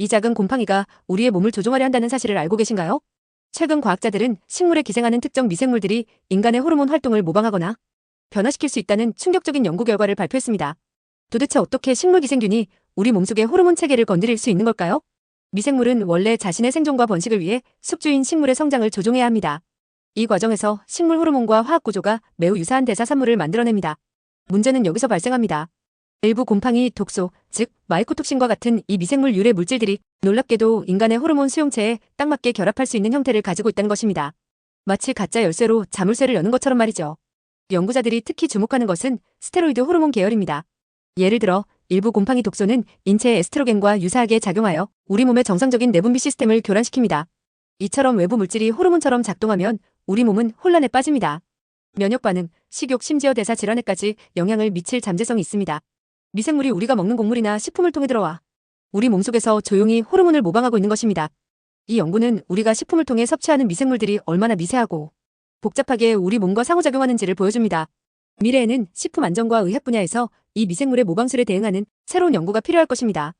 이 작은 곰팡이가 우리의 몸을 조종하려 한다는 사실을 알고 계신가요? 최근 과학자들은 식물에 기생하는 특정 미생물들이 인간의 호르몬 활동을 모방하거나 변화시킬 수 있다는 충격적인 연구 결과를 발표했습니다. 도대체 어떻게 식물 기생균이 우리 몸속의 호르몬 체계를 건드릴 수 있는 걸까요? 미생물은 원래 자신의 생존과 번식을 위해 숙주인 식물의 성장을 조종해야 합니다. 이 과정에서 식물 호르몬과 화학 구조가 매우 유사한 대사산물을 만들어냅니다. 문제는 여기서 발생합니다. 일부 곰팡이, 독소, 즉 마이코톡신과 같은 이 미생물 유래 물질들이 놀랍게도 인간의 호르몬 수용체에 딱 맞게 결합할 수 있는 형태를 가지고 있다는 것입니다. 마치 가짜 열쇠로 자물쇠를 여는 것처럼 말이죠. 연구자들이 특히 주목하는 것은 스테로이드 호르몬 계열입니다. 예를 들어 일부 곰팡이 독소는 인체의 에스트로겐과 유사하게 작용하여 우리 몸의 정상적인 내분비 시스템을 교란시킵니다. 이처럼 외부 물질이 호르몬처럼 작동하면 우리 몸은 혼란에 빠집니다. 면역 반응, 식욕, 심지어 대사 질환에까지 영향을 미칠 잠재성이 있습니다. 미생물이 우리가 먹는 곡물이나 식품을 통해 들어와 우리 몸속에서 조용히 호르몬을 모방하고 있는 것입니다. 이 연구는 우리가 식품을 통해 섭취하는 미생물들이 얼마나 미세하고 복잡하게 우리 몸과 상호작용하는지를 보여줍니다. 미래에는 식품 안전과 의학 분야에서 이 미생물의 모방술에 대응하는 새로운 연구가 필요할 것입니다.